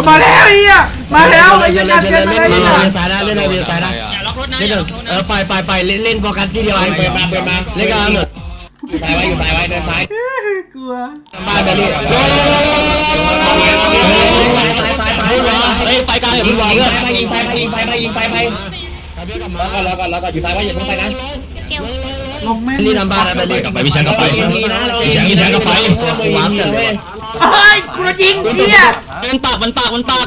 ยมาแล้วไอ้เหี้ยมาแล้วไอ้เล่เหี้ยนการเล่นเกินเล่นมาเล่นแล้วเล่นซ้ายนะเล่นเล่นซ้ายนะอย่าล็อกรถนะเล่นเออไปไปไปเล่นเล่นโฟกัสที่เดียวกันเปิดมาเปิดมาเล่นกันเถอะตายไว้อยู่ตายไว้เดินซ้ายกลัวบ้านไปดิเฮ้ยไฟกลางอย่ายิเพิ่งงวางไปเพื่อนยิงไปยิงไปยิงไปยิงไปไปแล้วก่อนแล้วก่อนแล้วก่อนอยู่ซ้ายไว้อย่าเพิ่งไปนะลงแม่งรีบทำบ้านนะไปรีบกลับไปพี่แชงกลับไปดีนะเราพี่แชงพี่แชงกลับไปวางกันเลยเฮ้ยกูจะยิงเหี้ย มันปากมันปากมันปาก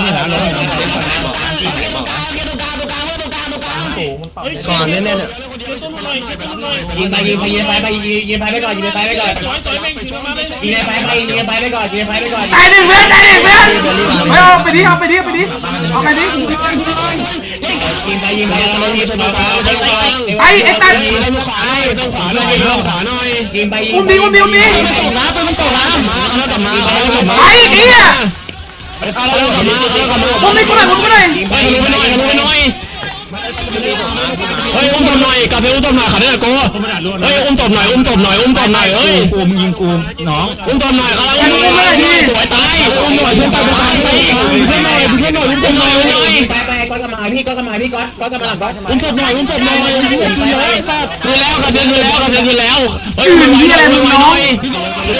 มาแล้วเลยก่อนเน่นเน่ยยิงไปยิงไปยิงไปไปยิงยิงไปไปก่อนยิงไปไปก่อนยิงไปไปยิงไปไปก่อนยิงไปไปก่อนตายหนึ่งเพื่อนตายหนึ่งเพื่อนเฮ้ยเอาไปดิเอาไปดิเอาไปดิเอาไปดิ ยิงไปยิงไปเรายิงตัวกลาไอ้ไอ้ตันต้องขวาต้องขวาหน่อยต้องขวาหน่อยยิงไปอุ้มดีอุ้มดีอุ้มดิน้ำไปมันตกน้ำมาแล้วกลับมาแล้วกลับมาไอ้เหี้ยแล้วกลับมาแล้วกลับมาอุ้มดิกูหน่อยอุ้มกูหน่อยไปไปรู้ไปหน่อยรู้ไปหน่อย เฮ้ยอุ้มตบหน่อยกาแฟอุ้มตบหน่อยขันได้โก้เฮ้ยอุ้มตบหน่อยอุ้มตบหน่อยอุ้มตบหน่อยเฮ้ยกูมึงยิงกูน้องอุ้มตบหน่อยครับอุ้มตบหน่อยสวยตายอุ้มหน่อยเพื่อนตายตายตายเพื่อนหน่อยเพื่อนหน่อยอุ้มตบหน่อยอุ้มหน่อยไปไปก้อนกระมาพี่ก้อนกระมาพี่ก้อนก้อนกระมาหลังก้อนอุ้มตบหน่อยอุ้มตบหน่อยอุ้มตบหน่อยคือแล้วกระเด็นคือแล้วกระเด็นคือแล้วเฮ้ยไว้หน่อยไว้หน่อย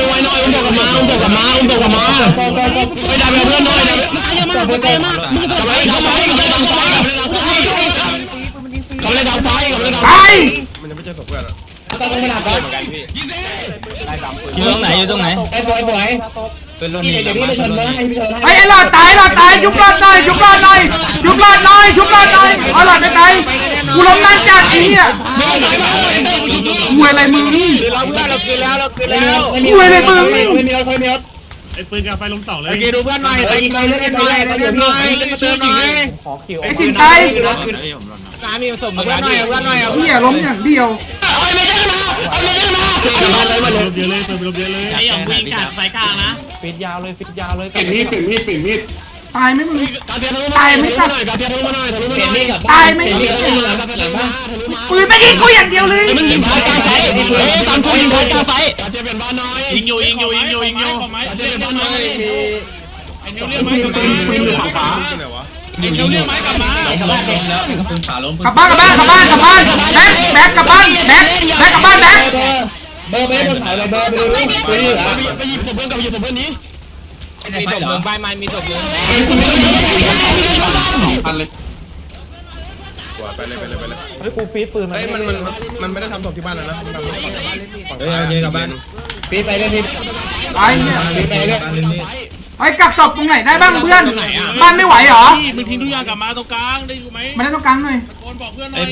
ไว้หน่อยอุ้มตบกับมาอุ้มตบกับมาอุ้มตบกับมาไปดับเพื่อนหน่อยดับเพื่อนมากกลับไปดับไฟกลับไป ไฟกลับไปดับไฟตายก้อนกระมาก้อนอยู่ตรงไหนอยู่ตรงไหนไอ้บอยบอยพี่เดี๋ยวพี่ไปชนมาให้พี่ชนไอ้ไอ้หลอดตายหลอดตายยุบหลอดหน่อยยุบหลอดหน่อยยุบหลอดหน่อยยุบหลอดหน่อยเอาหลอดไปไกลกูล้มนั่นจัดไอ้เหี้ยกูอะไรมึงเราเพื่อนเราคืนแล้วเราคืนแล้วกูอะไรมึงไม่มีรถไม่มีรถไอ้ปืนกาไฟลงเสาเลยดูเพื่อนหน่อยไปยิงไปเล่นไปเล่นไปเล่นหน่อยเล่นมาเติมหน่อยไอ้สิงไตายน้ำ มีสมเพื่อนหน่อยเพื่อนหน่อยเหี้ยล้มอย่างเดียวเอาไม่ได้มาเอาไม่ได้มามาเลยมาลเลยบเยอะเลยปืนลบเยอะเลยไอ้หยองวิ่งกัดสายกลางนะปิดมีดปิดมีดปิดมีดตายไหมมึงกาเทียทะลุมาหน่อยกาเทียทะลุมาหน่อยทะลุมาหเปลี่ยนน่มีอยดกับบ้านเปลี่ยนมีดกับหลังหลังบ้านปืนไม่ยิงกูอย่างเดียวเลยมันยิงพายกลางไฟเฮ้ยสามคนยิงพายกลางไฟกาเทียเป็นบ้านน้อยยิงอยู่ยิงอยู่ยิงอยู่ยิงอยู่กาเทียเป็นบ้านน้อยไอ้นิ้วเรียกไม้กลับมาไอ้นิ้วเรียกไม้กลับมาไอ้นิ้วเรียกไม้กลับมานกลับบ้านกลับบ้านกลับบ้านกลับบ้านแบ็คแบ็คกลับบ้านแบ็คแบ็คกลับบ้านแบ็คเบอร์เบอร์เบอร์ถ่ายเลยเบอร์ไปดูไปดูไปหยิบศพเพื่อนกับหยิบศพเพื่อนนี้มีศพมึงบ้านมันมีศพมึงเฮ้ยมันมันมันไม่ได้ทำศพที่บ้านแล้วนะมันทำที่ฝั่งเฮ้ยยิงกลับบ้านปีไปเลยปีไอ้เนี่ยปีไปเลย ไอ้กักศพตรงไหนได้บ้างเพื่อนบ้านไม่ไหวเหรอ พี่มึงทิ้งทุกอย่างกลับมาตรงกลางได้อยู่ไหมมาเล่นตรงกลางหน่อยคนบอกเพื่อนหน่อย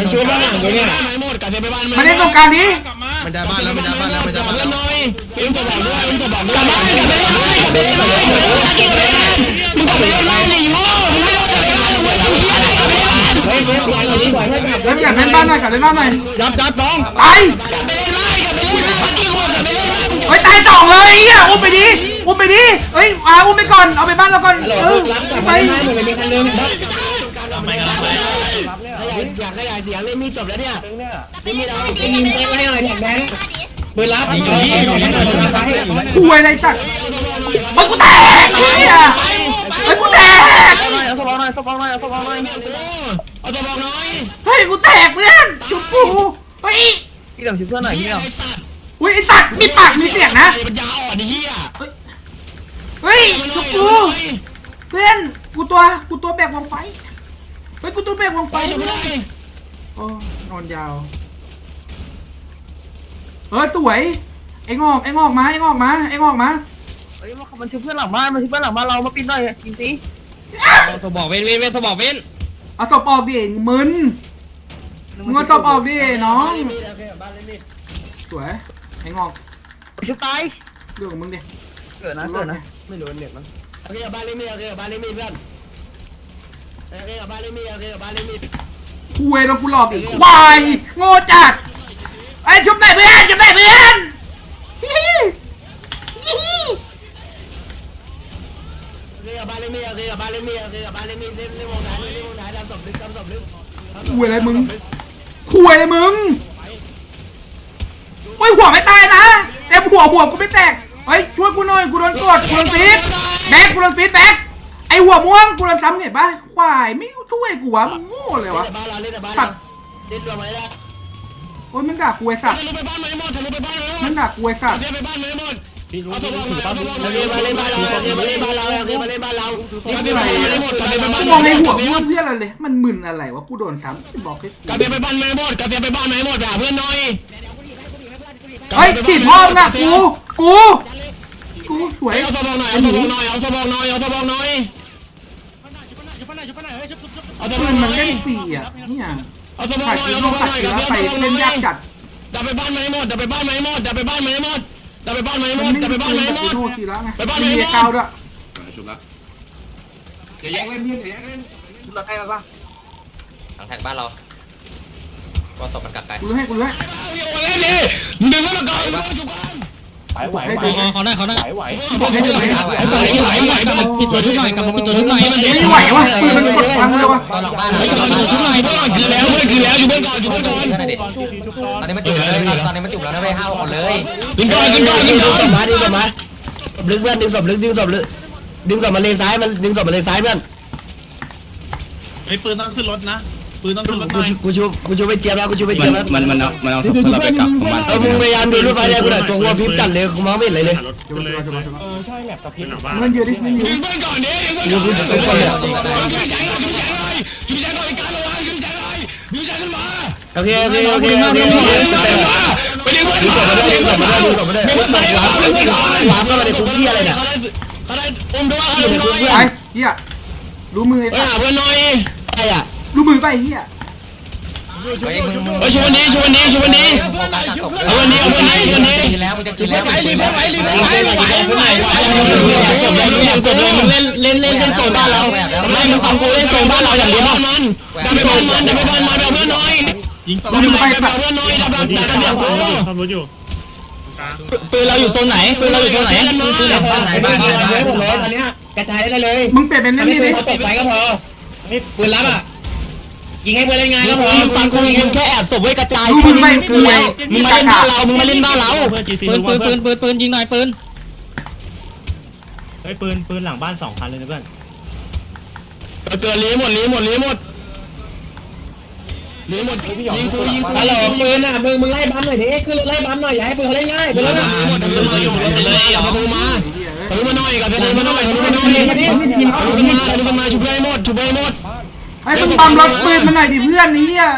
มันช่วยบ้านหลังเลยเนี่ยไม่หมดกาเทียไปบ้านมาเล่นตรงกลางนี้กลับมามันจะบ้านแล้วมันจะบ้านแล้วมันจะบ้านเพื่แล้อนวน้อยอุ้มศพบอกด้วยอุ้มศพบอกด้วยกลับบ้านกลับบ้านกลับบ้านกลับบ้านมึงกลับบ้านเลยโง่มึงไม่ต้องกลับบ้านมึงต้องเชี่ยอะไรกลับบ้านเฮ้ยเฮ้ยปล่อยเลยปล่อยให้กลับเล่นอยากเล่นบ้านหน่อยกลับเล่นบ้านหน่อยจับจับน้องตายกลับไปเล่นไล่กลับไปเล่นไล่พักกี่คนกลับไปเล่นไล่เฮ้ยตายสองเลยเฮียอุ้มไปดิอุ้ม ไปดิเฮ้ยอาอุ้มไปก่อน เอาไปบ้านเราก่อน ฮัลโหลเออรับกลับไปไปได้เหมือนมีคันนึงไม่กันไปอยากขยายเสียงเล่นมีจบแล้วเนี่ยยิงไปให้หน่อยแท็กแบงค์ปืนรับยิงยิงยิงยิงคุยอะไรสัตว์เฮ้ยกูแตกเฮียเฮ้ยกูแตกเอาตัวบอกหน่อยเฮ้ยกูแตกเพื่อนจุกกูเฮ้ยพี่ดำชิเพื่อนหน่อยพี่ดเฮ้ยไอสัตว์มีปากมีเสียงนะำปัญญาอ่อนไอ้เหี้ย เฮ้ยจุกกูเพื่อนกูตัวกูตัวแบกวงไฟเฮ้ยกูตัวแบกวงไฟไปชมได้โอ้นอนยาว เออสวยไอ้งอกไอ้งอกมาไอ้งอกมาไอ้งอกมาเฮ้ยมันชื่อเพื่อนหลังบ้านมันชื่อเพื่อนหลังบ้านเรามาปิดหน่อยจริงตีสบอกเว้นเว้นเว้นสบอกเว้นเอาศพออกดิมึนมึงเอาศพออกดิน้องสวยไอ้งอกชุบตายเรื่องของมึงดิเกิดนะเกิดนะ ไม่รู้เน็ตมันโอเคกับบ้านเล่นมีโอเคกับบ้านเล่นมีเพื่อนโอเคกับบ้านเล่นมีโอเคกับบ้านเล่นมีคุยโดนกูหลอกอีกควายโง่จัดไอ้ชุบไหนอยเพื่อนชุบไหนอยเพื่อนฮิฮิฮิฮิโอเคกับบ้านเล่นมีโอเคกับบ้านเล่นมีโอเคกับบ้านเล่นมีเล่นเล่นวงไหนเล่นวงไหนทำศพลึกทำศพลึกคุยอะไรมึงคุยอะไรมึงเฮ้ยหัวไม่ตายนะแต่หัวหัวกูไม่แตกเฮ้ยช่วยกูหน่อยกูโดนกดกูโดนฟีดแบกกูโดนฟีดแบม่วงกูโดนซ้ำเห็นปะควายไม่ช่วยกูวะมึงโง่เลยวะบ้านเราเล่นแต่บ้านสัเราตว์เล่นรวมไหมล่ะโอ้ยมึงด่ากูไอ้สัตว์ทะลุไปบ้านไหนหมดทะลุไปบ้านไหนหมมึดงด่ากูไอ้สัตว์เสียไปบ้านไหนหมดเอาสมองมาเอาสมองมาเล่นบ้านเราเล่นบ้านเราเล่นบ้านเราเล่นบ้านเราเล่นบ้านเราหมดกาเซียไปบ้านกูมองในหัวมึงเพื่ออะไรเลย มันมึนอะไรวะกูโดนซ้ำบอกให้กูกาเซียไปบ้านไหนหมดกาเซียไปบ้านไหนหมดด่าเพื่อนหน่อย เฮ้ยติดพ่อมึงอะกู กู กูสวย เอาสมองหน่อยเอาสมองหน่อยเอาสมองหน่อยเอาสมองหน่อยเอาสมปืองนหมัน่นอยเล่นฟรีอะเนี่ยเอาสมองขาดหน่อยกินเอาโลสมองขาดหน่อยกินแล้วไปเอาสมองหเล่นน่อยยากจัดดับไปบ้านไหนหมดดับไปบ้านไหนหมดดับไปบ้านไหนหมดดับไปบ้านไหนหมมันดไม่ดับมีไปบ้านปืไหนนหมดแบบโน่ทีแล้วไงไปบ้านไหนมีหมดเอเก้าด้วยอย่าแย่งเล่นเพื่อนอย่าแย่งเล่นเราใกล้กันปะทางแท็กบ้านเราก็ตบมันกลับไปกูรู้ให้กูรู้ให้ เอาเล่นดิดึงมันก่อนจุกก่อนไหวไหวให้ไหวเขาได้เขาได้ไหวไหวบอกให้ดูให้ไหวไหวไหวไหวปิดตัวชุบหน่อยกลับมาปิดตัวชุบหน่อยไม่ไหววะมันกดพังเลยวะตอนหลังบ้านไปก่อนตัวชุบหน่อยเพื่อนคือแล้วเพื่อนคือแล้วอยู่เพื่อนก่อนอยู่เพื่อนก่อนตอนนี้มันจุบแล้วเลยตอนนี้มันจุบแล้วนะเว้ยห้าคนเลยกินก่อนกินก่อนกินก่อนมาดึงศพมาลึกเพื่อนดึงศพลึกดึงศพลึกดึงศพมาเลซ้ายมันดึงศพมาเลซ้ายเพื่อนไอ้ปืนต้องขึ้นรถนะ ปืนต้องขึ้กูน่กูชูกูชูไปเจียบแล้วกูชูไปเจียบแล้วมันมันเอามันเอาศพเราไปกลับมันเออมึงพยายามดูรถไฟแดงกูหน่อยตัวกูพิมพ์จัดเลยกูมองไม่เห็นอะไรเลยขับรถขึ้นเลยขึ้นเลยเออใช่แหละตะพิบ มันเยอะดิมันเยอะกูกูกูก่อนเลยโอเคโอเคโอเคโอเคดูก่อนมาได้ดูก่อนมาได้ดูก่อนมาได้วาร์ปวาร์ปเข้ามาอนคุกกี้อะไรเนี่อเขาได้อมด้วยอยู่อนคุกเพื่อไปนเฮียรู้มือไอ้สัตว์ไอ้อะ รู้มือไปเหี้ยเฮ้ยมึงมึงเฮ้ยชวนนี้ชวนนี้ชวนนี้เอาวันนี้เอาวันนี้เอาวันนี้กินแล้วมึงจะกินแล้วไปรีบไปรีบไปไหวไหวไหวเล่นเล่นเล่นเล่นโซนบ้านเราไม่มึงฟังกูเล่นโซนบ้านเราอย่างเดียวมันดับไปบ้านมันดับไปบ้านมันเอาเพื่อนน่อยดับไปบ้านเพื่อนน่อยดับดับดับดับกูทำรถอยู่ปืนเราอยู่โซนไหนปืนเราอยู่โซนไหนปืนเราบ้านไหนบ้านไหนบ้านไหนหมดเลยตอนนี้กระจายได้เลยมึงเปลี่ยนเป็นอัเล่นนนี้นี่ปืดินเขาตกไปก็พอนี่ปืนรับอะ ยิงให้เพื่อนเล่นงานก็พอมึงฟังกูมึงแค่แอบศพไว้กระจายรู้มือไปกูไอ้มึงมาเล่นบ้านเรา มึงมาเล่นบ้านเราปืนปืนปืนปืนปืนยิงหน่อยปืนเฮ้ยปืนปืนหลังบ้านสองคันเลยนะเพื่อนเกิดลี้หมดลี้หมดลี้หมดลี้หมดยิงกูยิงกูฮัลโหลปืนอะมึงมึงไล่บัมหน่อยดิขึ้นรถไล่บัมหน่อยอย่าให้ปืนเขาเล่นง่ายปืนเปิแล้ดวมาหมดทะลุมาอยู่ทะลุมาทะลุมาทะลุมาหน่อยกับทะลุมาหน่อยทะลุมาหน่อยทะลุมาทะลุมาชุบให้หมดชุบให้หมด ไอ้มึงปั๊มรถปืนมันหน่อยดิเพื่อนนี้อะ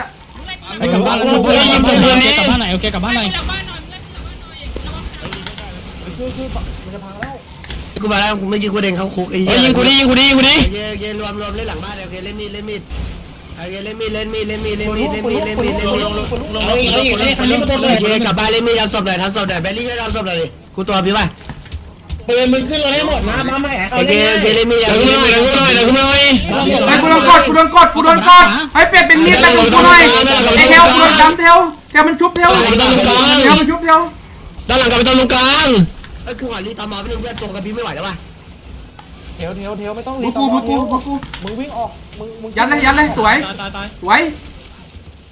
ไปกลับบ้านแล้วเพื่อนกลับบ้านไหนกลับบ้านไหนโอเคกลับบ้านไหนกูมาแล้วกูไม่ยิงกูเด้งเข้าคุกไอ้เหี้ยยิงกูดิยิงกูดิยิงกูดิโอเคโอเครวมรวมเล่นหลังบ้านโอเคเล่นมีดเล่นมีดโอเคเล่นมีดเล่นมีดเล่นมีดเล่นมีดเล่นมีดเล่นมีดเล่นมีดโอเคกลับบ้านเล่นมีดทำศพหน่อยทำศพหน่อยแบลลี่ช่วยทำศพหน่อยดิกูตัวพี่ป่ะ ปืนมึงขึ้นรถให้หมดนะบัมไม่แหกโอเคโอเคเล่นมีดเดี๋ยวกูหน่อยเดี๋ยวกูหน่อยเดี๋ยวกูหน่อยไอ้กูโดนกดกูโดนกดกูโดนกดไอ้เปลี่ยนเป็นมีดแต่กูหน่อยไอ้เทลกูโดนซ้ำเทลเทลมันชุบเทลเทลมันชุบเทลด้านหลังกลับไปตรงกลางเอ้ยกูขอรีตอมอไปหนึ่งเพื่อนตัวกับพี่ไม่ไหวแล้วว่ะเทียวเทียวเทียวไม่ต้องบูกูบูกูบูกูมึงวิ่งออกมึงมึงยัดเลยยัดเลยสวยตายตายสวย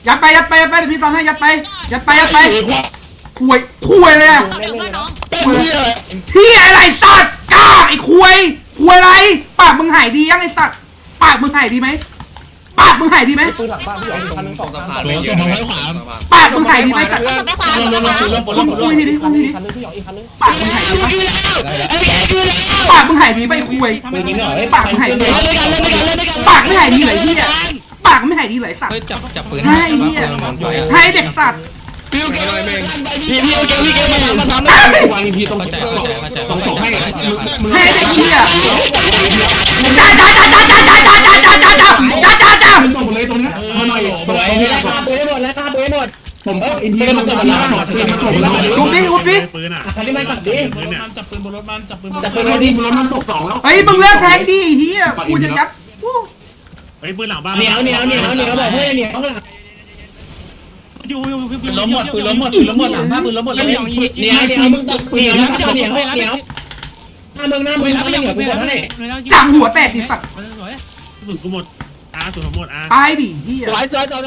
ยัดไปยัดไปยัดไปเดี๋ยวพี่ตอนให้ยัดไปยัดไปยัดไปคุยคุยเลยอะ เล่นเล่นนะพี่อะไรสัตว์กล้าไอ้คุยคุยอะไร ปากมึงหายดียังไอ้สัตว์ปากมึงหายดีไหมปากมึงหายดีไหมปืนหลังบ้านพี่เอาอีกคันนึงสองคันโดนส่งมาไว้ขวาปากมึงหายดีไหมสัตว์ไปขวาไปขวาคุณคุยพี่ดิคุณพี่ดิคันนึงพี่เอาอีกคันนึงปากมึงหายดีไหมไอ้แกคือแล้วปากมึงหายดีไหมไอ้คุยปืนยิงหน่อยปากมึงหายดีไหมเล่นด้วยกันเล่นด้วยกันเล่นด้วยกันปากไม่หายดีไหนเฮียปากไม่หายดีไหนสัตว์เฮ้ยจับจับปืนให้เฮียให้เด็กสัตว์ พี่เกมพี่พี่เกมพี่เกมมาทำมาทำให้วางอีพีตรงเข้าใจเข้าใจเข้าใจต้องส่งให้ให้เด็กเฮียจ้าจ้าจ้าจ้าจ้าจ้าจ้าจ้าจ้าจ้าจ้าจ้าจ้าจ้าส่งเลยตรงนี้มาหน่อยสวยไม่ได้ฆ่าปืนให้หมดแล้วฆ่าปืนให้หมดผมเอออินทีมันจบแล้วปืนมันจบแล้วทุบดิทุบดิปืนอะคันนี้มันกลับดิปืนเนี่ยจับปืนบนรถมันจับปืนบนรแต่ถปืนเราดิรถมันตกสองแล้วเฮ้ยมึงเลิกแทงดิเฮียกูจะยัดเฮ้ยปืนหลังบ้านเหนียวเหนียวเหนียวเหนียวบอกเพื่อนเหนียวข้างหลัง อยู่อยู่ปืนล้มหมดปืนล้มหมดปืนล้มหมดหลังบ้านปืนล้มหมดเลยเหนียวเหนียวเหนียวมึงตกเหนียวนะครับเหนียวเหนียวหน้ามึงหน้ามึงหน้ามึงเหนียวกูหมดแล้วเนี่ยจังหัวแตกดิสัตว์สุดกูหมดอาสุดหมดอาตายดิเฮียสวยสวยสวย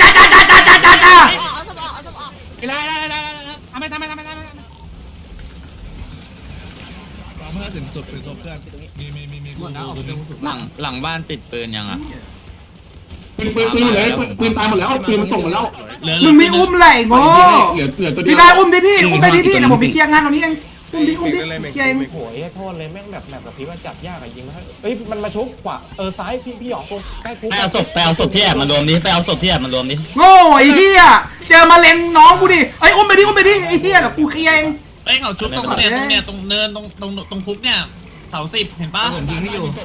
จ้าจ้าจ้าจ้าจ้าจ้าจ้าเอาสมองเอาสมองได้ได้ได้ได้ทำไมทำไมทำไมทำไมมเพื่อถึงสุดถึงศพเพื่อนมีมีมีมีหมดแล้วหลังหลังบ้านติดปืนยังอะ ปืนปืนปืนเลยปืนตายหมดแล้วปืนมันส่งหมดแล้วมึงไม่อุ้มไหลโง่เหลือเหลือตัวเดีพี่ยวบายอุ้มดิพี่อุ้มไปดิพี่เดี๋ยวผมไปเคลียร์งานตรงนี้เองอุ้มดิอุ้มดิเคลียร์เองโอ้ยโทษเลยแม่งแบบแบบกับพี่ว่าจับยากอะยิงเฮ้ยมันมาชุบขวาเออซ้ายพี่พี่หยอกคนใกล้กูไปเอาศพไปเอาศพที่แอบมารวมดิไปเอาศพที่แอบมารวมดิโง่ไอ้เหี้ยเจอมาเล็งน้องกูดิไอ้อุ้มไปดิอุ้มไปดิไอ้เหี้ยเดี๋ยวกูเคลียร์เองเอ้ยเขาชุบตรงเนี่ยตรงเนี่ยตรงเนินตรงตรงตรงคุกเนี่ย เสาสิบเห็นปะ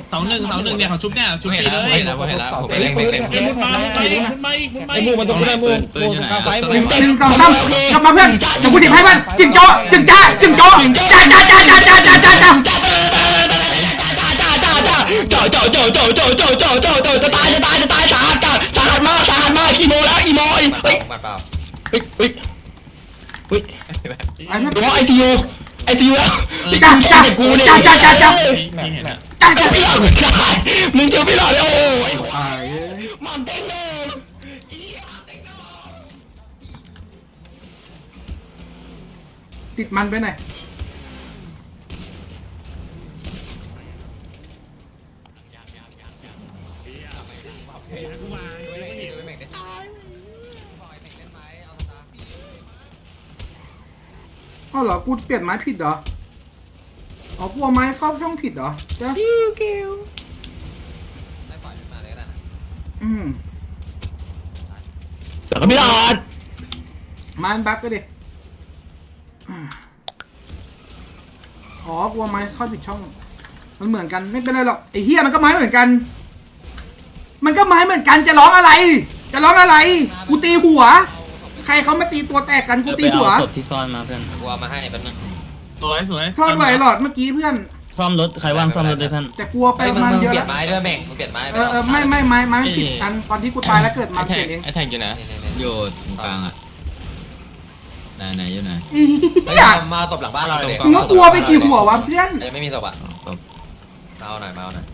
เสาหนึ่งเสาหนึ่งเนี่ยเขาชุบเนี่ยชุบฟรีเลยเห็นแล้วเห็นแล้วผมเล็งเล็งเล็งมุดมามุดมาอีกมุดมาอีกมุดมาไอ้อีกมูมันตรงกูได้มูมูตรงกลางไฟมูหนึ่งสองสามกลับมาเพื่อนเดี๋ยวกูดิบให้มันจิงโจ้จิงจ้าจิงโจ้จ้าจ้าจ้าจ้าจ้าจ้าจ้าจ้าเจ้าเจ้าเจ้าเจ้าเจ้าเจ้าเจ้าเจ้าเจ้าจะตายจะตายจะตายสาหัสกันสาหัสมากสาหัสมากอีโมแล้วอีโมเฮ้ยเฮ้ยเฮ้ยเฮ้ยไอ้แม่ตัวไอซียูไอซียูแล้ว จ้าจ้ากูเนี่ยจ้าจ้าจ้าจ้านี่เห็นอะจ้าจะจ้าไม่หลอกจะตายมึงจะไม่หลอกเลยโอ้ยอ่ามันเต็งเลยติดมันไปหน่อยอ๋อเหรอ กูเปลี่ยนไม้ผิดเหรอ อ๋อกูเอาไม้เข้าช่องผิดเหรอจ้าอืมแต่ก็ไม่หลอดไม้มันบั๊กก็ดิอ๋อกูเอาไม้เข้าผิดช่อง มันเหมือนกันไม่เป็นไรหรอกไอ้เฮียมันก็ไม้เหมือนกัน มันก็ไม้เหมือนกันจะร้องอะไร จะร้องอะไร กูตีหัว ใครเขามาตีตัวแตกกันกูตีไปหัว เอาศพที่ซ่อนมาเพื่อน กูเอามาให้แป๊บนึง สวยสวยซ่อนไหวหลอดเมื่อกี้เพื่อน ซ่อมรถใครว่างซ่อมรถด้วยเพื่อนแต่กลัวไปไอ้ประมึงมาณมึงเยอะเปลี่แล้ยนไม้ด้วยแบ่งมึงเปลี่ยนไม้เออเออไม่ไม่ไม้ไม้มันผิดกันตอนที่กูตายแล้วเกิดมาเปลี่ยนเองไอ้แท็กอยู่ไหนอยู่ตรงกลางอะไหนไหนอยู่ไหนอีเหี้ยมาตบหลังบ้านเราเลยมึงก็กลัวไปกี่หัววะเพื่อนยังไม่มีศพอะศพ มาเอาหน่อยมาเอาหน่อย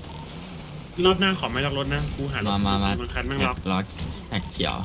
รอบหน้าขอไม่ล็อกรถนะ กูหามามามามันคันแม่งแท็ล็อกกล็อกแท็กเขียว